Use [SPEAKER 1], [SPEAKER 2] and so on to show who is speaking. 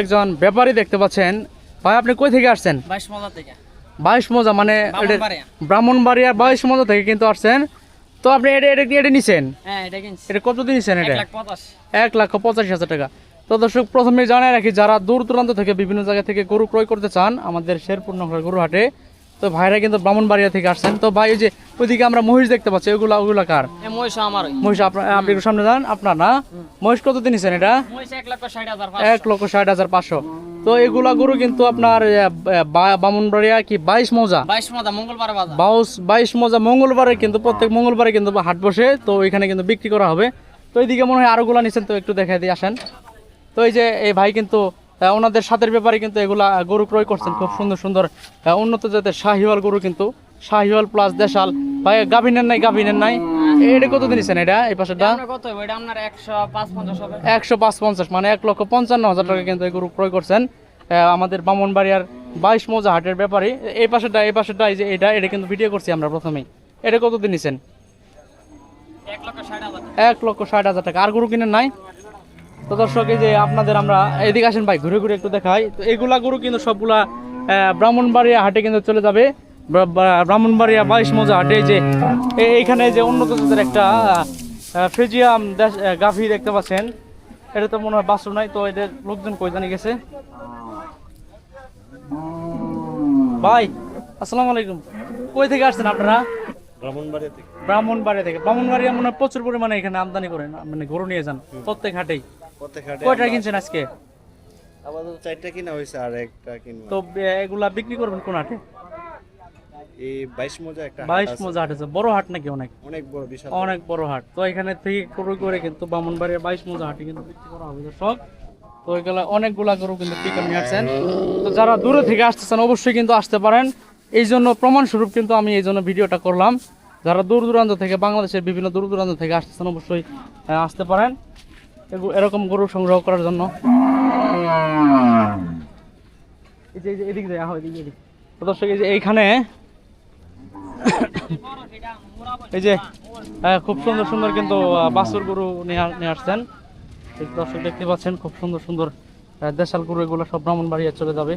[SPEAKER 1] একজন ব্যাপারী দেখতে পাচ্ছেন। ভাই আপনি কই থেকে আসছেন?
[SPEAKER 2] বাইশ মজা
[SPEAKER 1] মানে
[SPEAKER 2] ব্রাহ্মণবাড়িয়া।
[SPEAKER 1] বাইশ মজা থেকে কিন্তু আসছেন। তো আপনি এটা এটা এটা নিছেন?
[SPEAKER 2] হ্যাঁ এটা
[SPEAKER 1] কত দিন নিছেন
[SPEAKER 2] এক
[SPEAKER 1] এটা
[SPEAKER 2] লাখ
[SPEAKER 1] এক পঁচাশি হাজার টাকা। তো দর্শক প্রথমে জানাই রাখি যারা দূর দূরান্ত থেকে বিভিন্ন জায়গা থেকে গরু ক্রয় করতে চান আমাদের শেরপুর নগর গরু হাটে তো ভাইরা কিন্তু ব্রাহ্মণবাড়িয়া থেকে আসছেন। তো ভাই ওই যে ওইদিকে আমরা মহিষ দেখতে পাচ্ছি ওইগুলা ওইগুলা কার?
[SPEAKER 2] মহিষ আমার। ওই
[SPEAKER 1] মহিষ আপনার আপনি একটু সামনে যান আপনার না? মহিষ কত দিন নিছেন এটা?
[SPEAKER 2] এক লক্ষ ষাট হাজার
[SPEAKER 1] এক লক্ষ ষাট হাজার পাঁচশো। তো এগুলা গরু কিন্তু আপনার বামুনবাড়িয়া কি বাইশ মৌজা?
[SPEAKER 2] বাইশ মজা মঙ্গলবার বাজার।
[SPEAKER 1] বাইশ মজা মঙ্গলবারে কিন্তু প্রত্যেক মঙ্গলবারে কিন্তু হাট বসে তো এখানে কিন্তু বিক্রি করা হবে। তো এইদিকে মনে হয় আরোগুলা নিচ্ছেন তো একটু দেখাই দিয়ে আসেন। তো এই যে এই ভাই কিন্তু ওনাদের সাথের ব্যাপারে কিন্তু এগুলা গরু ক্রয় করছেন খুব সুন্দর সুন্দর উন্নত জাতের শাহিওয়াল গরু কিন্তু শাহিওয়াল প্লাস দেশাল। ভাই গাভিনের নাই গাভিনের নাই। এটা কত দিয়েছেন এটা? এই পাশেটা
[SPEAKER 2] কত এটা আপনার একশো পাঁচ পঞ্চাশ হবে।
[SPEAKER 1] একশো পাঁচ পঞ্চাশ মানে এক লক্ষ পঞ্চান্ন হাজার টাকা কিন্তু এই গরু ক্রয় করছেন। আমাদের বামনবাড়িয়ার বাইশ মৌজা হাটের ব্যাপারে। এই পাশেটা এই পাশেটা এই যে এটা এটা কিন্তু ভিডিও করছি আমরা প্রথমেই। এটা কত দিন নিছেন?
[SPEAKER 2] এক লক্ষ ষাট হাজার
[SPEAKER 1] টাকা। আর গরু কিনেন নাই? তো দর্শক এই যে আপনাদের আমরা এদিকে আসেন ভাই ঘুরে ঘুরে একটু দেখাই। তো এগুলা গরু কিন্তু সবগুলা ব্রাহ্মণবাড়িয়া হাটে কিন্তু চলে যাবে। ব্রাহ্মণবাড়িয়া বাইশ মৌজা হাটে যে এইখানে যে উন্নত জাতের একটা ফ্রিজিয়াম গাভী দেখতে পাচ্ছেন। এটা তো মনে হয় বাস্তব নাই তো এদের লোকজন কই জানি গেছে। ভাই আসসালামু আলাইকুম। কই থেকে আসছেন আপনারা?
[SPEAKER 3] ব্রাহ্মণবাড়িয়া থেকে।
[SPEAKER 1] ব্রাহ্মণবাড়িয়া থেকে। ব্রাহ্মণবাড়িয়া মনে হয় প্রচুর পরিমাণে এখানে আমদানি করেন মানে গরু নিয়ে যান প্রত্যেক হাটেই।
[SPEAKER 3] প্রত্যেক হাটে
[SPEAKER 1] কয়টা কিনছেন আজকে?
[SPEAKER 3] আপাতত চারটা কিনা হয়েছে আর একটা
[SPEAKER 1] তো এগুলা বিক্রি করবেন কোন হাটে?
[SPEAKER 3] এই মজা একটা হাট আছে।
[SPEAKER 1] মজা হাট আছে। বড় হাট নাকি অনেক?
[SPEAKER 3] অনেক বড় বিশাল।
[SPEAKER 1] অনেক বড় হাট। তো এখানে থেকে গরু করে কিন্তু মজা হাটে কিন্তু বিক্রি করা হবে। দর্শক তো অনেকগুলা গরু কিন্তু পিক নিয়ে আসছেন। তো যারা দূরে থেকে আসতেছেন অবশ্যই কিন্তু আসতে পারেন। এই জন্য প্রমাণস্বরূপ কিন্তু আমি এই জন্য ভিডিওটা করলাম। যারা দূর দূরান্ত থেকে বাংলাদেশের বিভিন্ন দূর দূরান্ত থেকে আসতেছেন অবশ্যই আসতে পারেন। এরকম গরু সংগ্রহ করার জন্য। এই যে এদিক আহ, এদিকে এদিকে। দর্শক এই যে এইখানে এই যে আহ, খুব সুন্দর সুন্দর কিন্তু বাসুর গরু নিয়ে আসছেন। দর্শক দেখতে পাচ্ছেন খুব সুন্দর সুন্দর দেশাল গরু এগুলো সব ভ্রমণ বাড়িয়ে চলে যাবে।